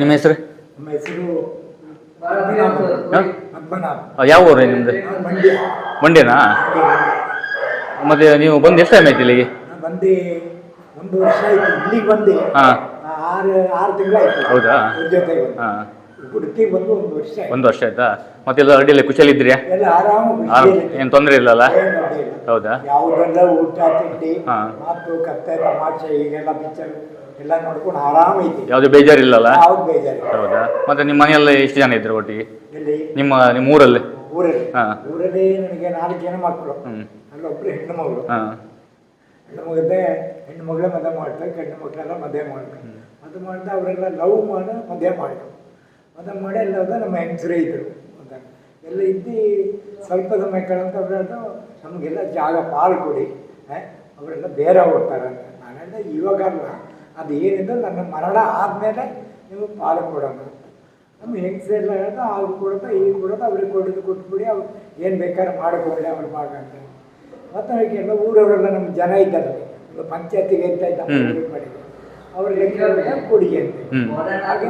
ನಿಮ್ಮ ಹೆಸರು? ನಮ್ಮ ಹೆಸರು ಹಾ? ಯಾವ ಊರು ನಿಮ್ದು? ಮಂಡ್ಯನಾ? ಮತ್ತೆ ನೀವು ಬಂದು ಎಷ್ಟು ಟೈಮ್ ಆಯ್ತು ಇಲ್ಲಿಗೆ? ಬಂದು ಒಂದು ವರ್ಷ ಆಯ್ತು. ಇಲ್ಲಿಗೆ ಬಂದೆ ಹಾ. ಆರು ಆರು ತಿಂಗಳಾಯ್ತು. ಹೌದಾ? ಜೊತೆ ಉಡುಪಿಗೆ ಬಂದು. ಒಂದು ವರ್ಷ ಆಯ್ತು. ಒಂದು ವರ್ಷ ಆಯ್ತಾ? ಮತ್ತೆ ಎಲ್ಲ ಅಡ್ಡಿಯಲ್ಲಿ ಖುಷಿಯಲ್ಲಿ ಇದ್ರಿಯಾ? ಎಲ್ಲ ಆರಾಮ ಏನು ತೊಂದರೆ ಇಲ್ಲಲ್ಲ. ಹೌದಾ? ಯಾವುದೆಲ್ಲ ಊಟ ತಿಂಡಿ ಹಾ. ಮಾತು ಕತ್ತೆ ತಮಾಷೆ ಈಗೆಲ್ಲ ಪಿಕ್ಚರ್ ಎಲ್ಲ ನೋಡ್ಕೊಂಡು ಆರಾಮ ಐತಿ ಯಾವ್ದು ಬೇಜಾರಿಲ್ಲಲ್ಲ? ಯಾವ್ದು ಬೇಜಾರಿಲ್ಲ. ಹೌದಾ? ಮತ್ತೆ ನಿಮ್ಮ ಮನೆಯಲ್ಲಿ ಎಷ್ಟು ಜನ ಇದ್ರು ಒಟ್ಟಿಗೆ? ನಿಮ್ಮ ನಿಮ್ಮ ಊರಲ್ಲಿ? ಊರಲ್ಲಿ. ಹಾ. ಊರಲ್ಲಿ ನನಗೆ ನಾಲ್ಕು ಜನ ಮಕ್ಕಳು. ಹ್ಮ್. ಅಲ್ಲೊಬ್ರು ಹೆಣ್ಣು ಮಗಳು. ಹಾಂ. ಹೆಣ್ಣು ಮಗದ್ದೆ ಹೆಣ್ಣು ಮಗಳೇ ಮದುವೆ ಮಾಡ್ತಾರೆ ಗಂಡು ಮಕ್ಕಳೆಲ್ಲ ಮದುವೆ ಮಾಡ್ತಾರೆ. ಅದು ಮಾಡಿದ ಅವರೆಲ್ಲ ಲವ್ ಮಾಡಿ ಮದುವೆ ಮಾಡಿದ್ರು. ಮದುವೆ ಮಾಡಿ ಎಲ್ಲ ಹೋದ ನಮ್ಮ ಹೆಂಗಸರೇ ಇದ್ದರು ಅಂತ. ಎಲ್ಲ ಇದ್ದು ಸ್ವಲ್ಪ ಸಮಯ ಕಳೆದಂತ ಅವ್ರು ಹೇಳ್ದು ನಮಗೆಲ್ಲ ಜಾಗ ಪಾಲು ಕೊಡಿ ಅವರೆಲ್ಲ ಬೇರೆ ಹೋಗ್ತಾರೆ ಅಂತ. ನಾನು ಇವಾಗಲ್ಲ. ಇವಾಗ ಅಲ್ಲ ಅದು ಏನಿದೆ ನನ್ನ ಮರಣ ಆದಮೇಲೆ ನೀವು ಪಾಲು ಕೊಡೋಣ. ನಮ್ಮ ಹೆಂಗಸರೆಲ್ಲ ಹೇಳ್ದು ಅವ್ರು ಕೊಡೋದು ಈಗ ಕೊಡೋದು ಅವ್ರಿಗೆ ಕೊಡೋದು ಕೊಟ್ಬಿಡಿ ಅವ್ರು ಏನು ಬೇಕಾದ್ರೆ ಮಾಡ್ಕೊಳ್ಳಿ ಅವ್ರು ಮಾಡಂತ ಮತ್ತು ಎಲ್ಲ ಊರವರೆಲ್ಲ ನಮ್ಮ ಜನ ಇದ್ದಾರೆ. ಪಂಚಾಯತಿಗೆ ಅಂತ ಇದ್ದ ಹ್ಮ್. ಮಾಡಿದ್ರು ಅವ್ರಿಗೆ ಕೇಳಿದ್ರೆ ಕೊಡಿ ಅಂತ. ಹಾಗೆ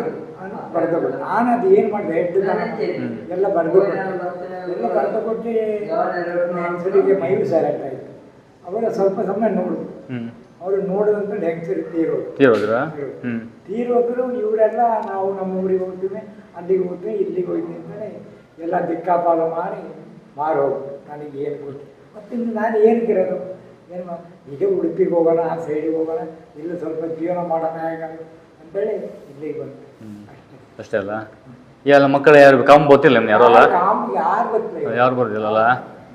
ಬರೆದು ಕೊಟ್ಟೆ ನಾನು ಅದು ಏನು ಮಾಡಿದೆ ಹೆಡ್ ಎಲ್ಲ ಬರೆದು ಎಲ್ಲ ಬರೆದು ಕೊಟ್ಟು ಹೆಂಗಸರಿಗೆ ಮೈಲು ಸೈಲೆಂಟ್ ಆಯಿತು ಅವರ ಸ್ವಲ್ಪ ಸಮಯ ನೋಡಿದ್ರು ಹ್ಞೂ ಅವರು ನೋಡಿದಂತ ಹೆಂಗಸರು ತೀರೋದು. ತೀರೋದ್ರಾ? ಹ್ಞೂ ತೀರೋದ್ರು ಇವರೆಲ್ಲ ನಾವು ನಮ್ಮ ಊರಿಗೆ ಹೋಗ್ತೀವಿ ಅಲ್ಲಿಗೆ ಹೋಗ್ತೀವಿ ಇಲ್ಲಿಗೆ ಹೋಗ್ತೀವಿ ಅಂತೇಳಿ ಎಲ್ಲ ದಿಕ್ಕಾಪಾಲ ಮಾಡಿ ಮಾರು ಹೋಗ್ಬಿಟ್ಟು ನನಗೆ ಏನು ಗೊತ್ತು. ಮತ್ತೆ ನಾನು ಏನಕ್ಕಿರೋದು ಏನು ಈಗ ಉಡುಪಿಗೆ ಹೋಗೋಣ ಆ ಸೈಡಿಗೆ ಹೋಗೋಣ ಇಲ್ಲಿ ಸ್ವಲ್ಪ ಜೀವನ ಮಾಡೋಣ ಹೇಗಾಗ ಅಂತೇಳಿ ಇಲ್ಲಿಗೆ ಬಂದೆ. ಅಷ್ಟೇ ಅಷ್ಟೇ ಅಲ್ಲ? ಎಲ್ಲ ಮಕ್ಕಳು ಯಾರು ಕಾಮ್ ಗೊತ್ತಿಲ್ಲ ನಿಮ್ಗೆ ಯಾರು ಅಲ್ಲ? ಕಾಮ್ ಯಾರು ಗೊತ್ತಿಲ್ಲ ಯಾರು ಬರೋದಿಲ್ಲಲ್ಲ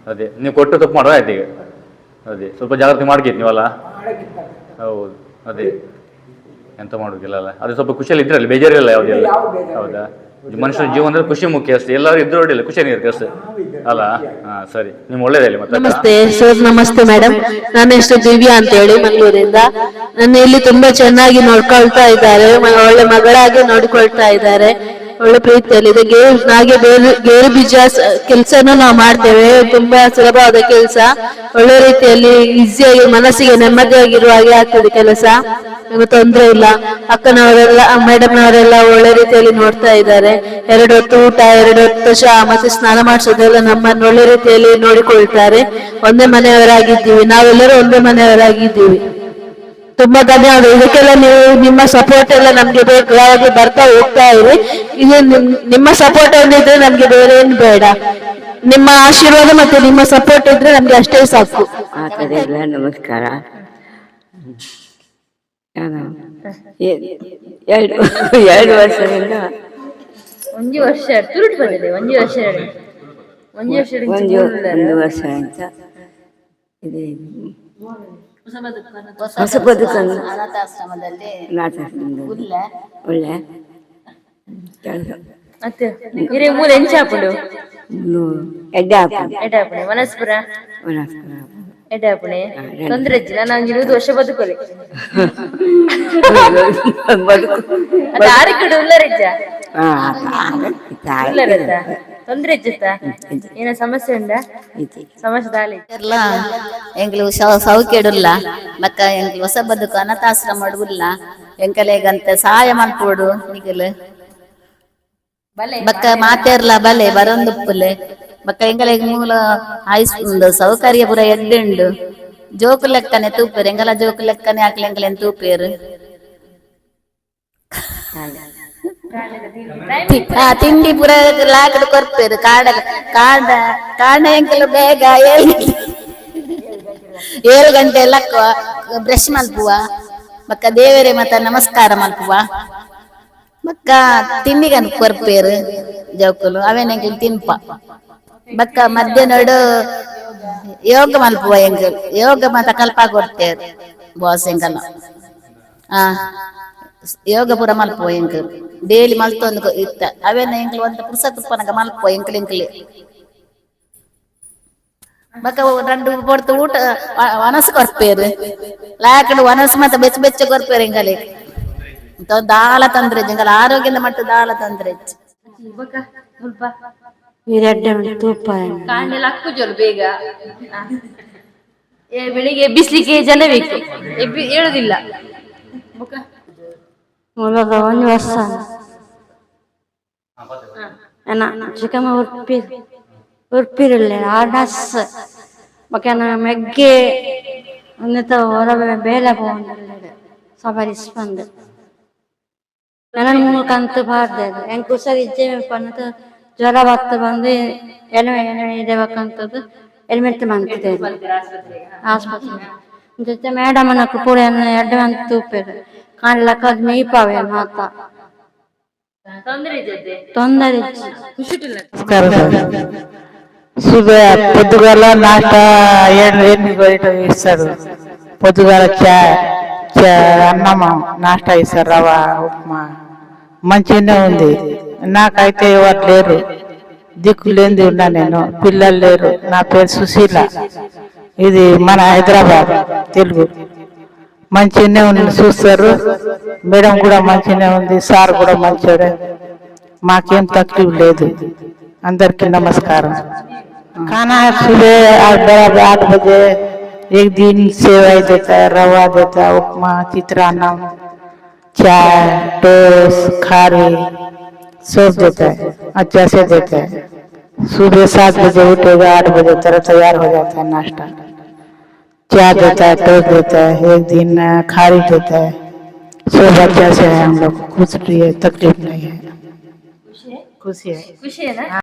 ಅದೇ. ನೀವು ಕೊಟ್ಟು ತಪ್ಪು ಮಾಡೋ ಆಯ್ತು ಈಗ. ಅದೇ. ಸ್ವಲ್ಪ ಜಾಗ್ರತೆ ಮಾಡ್ಕಿತ್ತು ನೀವಲ್ಲ? ಹೌದು ಅದೇ. ಎಂತ ಮಾಡೋದಿಲ್ಲಲ್ಲ. ಅದು ಸ್ವಲ್ಪ ಖುಷಿಯಲ್ಲಿ ಇದ್ರಲ್ಲಿ ಬೇಜಾರಿಲ್ಲ ಯಾವುದಿಲ್ಲ ಯಾವ ಬೇಜಾರಿಲ್ಲ. ಹೌದಾ? ಮನುಷ್ಯನ ಜೀವನದಲ್ಲಿ ಖುಷಿ ಮುಖ್ಯ ಅಷ್ಟೇ. ಎಲ್ಲರೂ ಇದ್ರೂ ಅಡ್ಡಿಲ್ಲ ಖುಷಿಯಾಗಿ ಇರುತ್ತೆ ಅಷ್ಟೇ ಅಲ್ಲ? ಹಾ ಸರಿ. ನಿಮ್ ಒಳ್ಳೇದಿಲ್ಲ ಮತ್ತೆ ನಮಸ್ತೆ ಸರ್ ನಮಸ್ತೆ ಮೇಡಮ್ ನನ್ನ ಹೆಸರು ದಿವ್ಯಾ ಅಂತ ಹೇಳಿ ಮಂಗಳೂರಿಂದ. ನನ್ನ ಇಲ್ಲಿ ತುಂಬಾ ಚೆನ್ನಾಗಿ ನೋಡ್ಕೊಳ್ತಾ ಇದ್ದಾರೆ. ಮ- ಒಳ್ಳೆ ಮಗಳಾಗಿ ನೋಡ್ಕೊಳ್ತಾ ಇದ್ದಾರೆ. ಒಳ್ಳೆ ಪ್ರೀತಿಯಲ್ಲಿ ಇದೆ. ಗೇರು ಹಾಗೆ ಬೇರೆ ಗೇರು ಬೀಜ ಕೆಲಸನೂ ನಾವು ಮಾಡ್ತೇವೆ. ತುಂಬಾ ಸುಲಭವಾದ ಕೆಲಸ. ಒಳ್ಳೆ ರೀತಿಯಲ್ಲಿ ಈಸಿಯಾಗಿ ಮನಸ್ಸಿಗೆ ನೆಮ್ಮದಿಯಾಗಿರುವ ಹಾಗೆ ಆಗ್ತದೆ ಕೆಲಸ. ನಮಗೆ ತೊಂದರೆ ಇಲ್ಲ. ಅಕ್ಕನವರೆಲ್ಲ, ಮೇಡಮ್ನವರೆಲ್ಲ ಒಳ್ಳೆ ರೀತಿಯಲ್ಲಿ ನೋಡ್ತಾ ಇದ್ದಾರೆ. ಎರಡು ಹೊತ್ತು ಊಟ, ಎರಡು ಹೊತ್ತು ಚಹಾ ಮತ್ತೆ ಸ್ನಾನ ಮಾಡಿಸೋದೆಲ್ಲ ನಮ್ಮನ್ನು ಒಳ್ಳೆ ರೀತಿಯಲ್ಲಿ ನೋಡಿಕೊಳ್ತಾರೆ. ಒಂದೇ ಮನೆಯವರಾಗಿದ್ದೀವಿ. ನಾವೆಲ್ಲರೂ ಒಂದೇ ಮನೆಯವರಾಗಿದ್ದೀವಿ. ತುಂಬಾ ಧನ್ಯವಾದ ಇದಕ್ಕೆಲ್ಲ ನೀವು ನಿಮ್ಮ ಸಪೋರ್ಟ್ ಎಲ್ಲ ನಮ್ಗೆ ಬೇಕು. ಹಾಗೆ ಬರ್ತಾ ಹೋಗ್ತಾ ಇರಿ. ಇದು ನಿಮ್- ನಿಮ್ಮ ಸಪೋರ್ಟ್ ಒಂದಿದ್ರೆ ನಮ್ಗೆ ಬೇರೆ ಏನು ಬೇಡ. ನಿಮ್ಮ ಆಶೀರ್ವಾದ ಮತ್ತೆ ನಿಮ್ಮ ಸಪೋರ್ಟ್ ಇದ್ರೆ ನಮ್ಗೆ ಅಷ್ಟೇ ಸಾಕು. ಎಲ್ಲ ನಮಸ್ಕಾರ. ಎರಡು ಎರಡು ವರ್ಷದಿಂದ. ಒಂದು ವರ್ಷ ತುರುಟ್ ಬಂದಿದೆ. ಒಂದು ವರ್ಷ ಒಂದು ವರ್ಷ ಒಂದು ಒಂದು ವರ್ಷ ಅಂತ ಇದೆ. ಹೊಸ ಬದುಕನ್ನು ಅನಾಥಾಶ್ರಮದಲ್ಲಿ ಉಲ್ಲೆ ಒಳ್ಳೆ ಕೆಲಸ. ಮತ್ತೆ? ಇರಿ ಮೂಲ ಎಂಚ ಹಾಪುಂಡು ಇನ್ನು ಎಡ್ಡೆ ಹಾಕೊಂಡು. ಎಡ ಹಾಪುಣೆ ಮನಸ್ಪುರ ಮನಸ್ಕರ ಎಡ ಹಾಪುಣೆ ತೊಂದ್ರೆ ಇಜ್ಜಿಲ್ಲ ನಂಗೆ ಇರುವುದು ವರ್ಷ ಬದುಕೊಲೆ ಬದುಕು. ಆರು ಕಡೆ ತೊಂದ್ರೆ ಇಜ್ಜತ್ತ ಏನ ಸಮಸ್ಯೆ ಉಂಡ ಸಮಸ್ಯೆ ದಾಲಿ ಎಲ್ಲ ಎಂಗ್ಲು ಸೌಖ್ಯಡುಲ್ಲ. ಬಕ್ಕ ಎಂಗ್ಲು ಹೊಸ ಬದುಕು ಅನಾಥಾಶ್ರಮ ಅಡುಗುಲ್ಲ ಎಂಕಲೆಗಂತ ಸಹಾಯ ಮಾಡ್ಕೊಡು ನಿಗಲು ಬಕ್ಕ ಮಾತೇರ್ಲ ಬಲೆ ಬರೊಂದುಪ್ಪುಲೆ. ಮಕ್ಕ ಎಂಗಲೆಗ್ ಮೂಲ ಆಯ್ಸ್ ಸೌಕರ್ಯ ಪೂರ ಎಡ್ಡುಂಡು ಜೋಕು ಲೆಕ್ಕನೆ ತೂಪೇರು ಎಂಗಲ ಜೋಕು ಲೆಕ್ಕನೆ ಹಾಕ್ಲಿ ಎಂಗಲೆನ್ ತೂಪೇರು. ತಿಂಡಿ ಪುರ ಲಾಕಡು ಕೊರ್ಪೇರು ಕಾಡ ಕಾಡ ಕಾಡ ಎಂಕಲು ಬೇಗ ಏಳು ಏಳು ಗಂಟೆ ಲಕ್ಕ ಬ್ರಷ್ ಮಲ್ಪುವ, ಮಕ್ಕ ದೇವರೇ ಮತ್ತ ನಮಸ್ಕಾರ ಮಲ್ಪುವ. ಬಕ್ಕ ತಿಂಡಿಗನ್ ಕೊರ್ಪೇರು, ಜೋಕುಲು, ಅವೇನೆಂಕಲು ತಿನ್ಪ. ಬಕ್ಕ ನಡು ಯೋಗ ಮಲ್ಪುವ ಎಂಕಲ್, ಯೋಗ ಮತ ಕಲ್ಪ ಕೊಡ್ತೇರು, ಬಾಸ್ ಎಂಕಲ್ಲ ಆ, ಯೋಗ ಪುರ ಮಲ್ಪುವ ಎಂಕಲ್. ಡೇಲಿ ಮಲ್ತೊಂದು ಇತ್ತ. ಅವೆನ್ನ ಎಂಕ್ಲು ಒಂದು ಪುರ್ಸತ್ ಪನಗ ಮಲ್ಪೋ ಎಂಕ್ಲು ಎಂಕ್ಲಿ ಬಕ ರಂಡು ಪೊಡ್ತು ಊಟ ವನಸ್ ಕೊರ್ಪೇರು. ಲಾಕಡು ವನಸ್ ಮತ್ತೆ ಬೆಚ್ಚ ಬೆಚ್ಚ ಕೊರ್ಪೇರು ಎಂಗಲೆ ದಾಳ ತಂದ್ರೆ ಎಂಗಲ ಆರೋಗ್ಯದ ಮಟ್ಟ ದಾಳ ತಂದ್ರೆ ಬೇಗ. ಬೆಳಿಗ್ಗೆ ಎಬ್ಬಿಸ್ಲಿಕ್ಕೆ ಜನ ಬೇಕು. ಎಬ್ಬಿ ಹೇಳುದಿಲ್ಲ ಮೂಲದ ಒಂದು ವರ್ಷ urpir le adas, makanya megge, anneta orang bela pohon le, sabar ispand. ನನ್ನ ಮೂಲಕಂತ ಬಾರ್ದೆ ಹೆಂಗ್ ಹುಷಾರ್ ಇಜ್ಜೆ ಪನ್ನತ ಜ್ವರ ಬತ್ತ ಬಂದು ಎಲೆ ಎಲೆ ಇದೇಬೇಕಂತದ್ದು ಎಲಿಮೆಂಟ್ ಮಂತಿದೆ ಆಸ್ಪತ್ರೆ ಜೊತೆ ಮೇಡಮ್ ಅನ್ನಕ್ಕೆ ಕೂಡ ಎಡ್ಡೆ ಅಂತ ತೂಪೇರು કાંડલા કદ ને પાવે હતા తొందర పొద్దుగాల నాట ఎన్ని బయట ఇస్తారు పొద్దుగాల చా అన్నం నాష్టా ఇస్తారు రవా ఉప్మా. మంచిగానే ఉంది. నాకైతే ఎవరు లేరు. దిక్కు లేని ఉన్నా నేను. పిల్లలు లేరు. నా పేరు సుశీల. ఇది మన హైదరాబాద్ తెలుగు. మంచిగానే ఉంది చూస్తారు మేడం కూడా మంచిగానే ఉంది సార్ కూడా మంచోడే మాకేం తక్లీఫ్ లేదు అందరికీ నమస్కారం खाना सुबह आठ बराबर आठ बजे एक दिन सेवाई देता है रवा देता है उपमा चित्रान्नम चाय टोस्ट खारी सब देता है अच्छा से देता है सुबह सात बजे उठेगा आठ बजे तरह तैयार हो जाता है नाश्ता क्या देता है कर देता है एक दिन खारी देता है सो बच्चा से है हम लोग खुश रहिए तकलीफ़ नहीं है. खुशी है? खुशी है ना?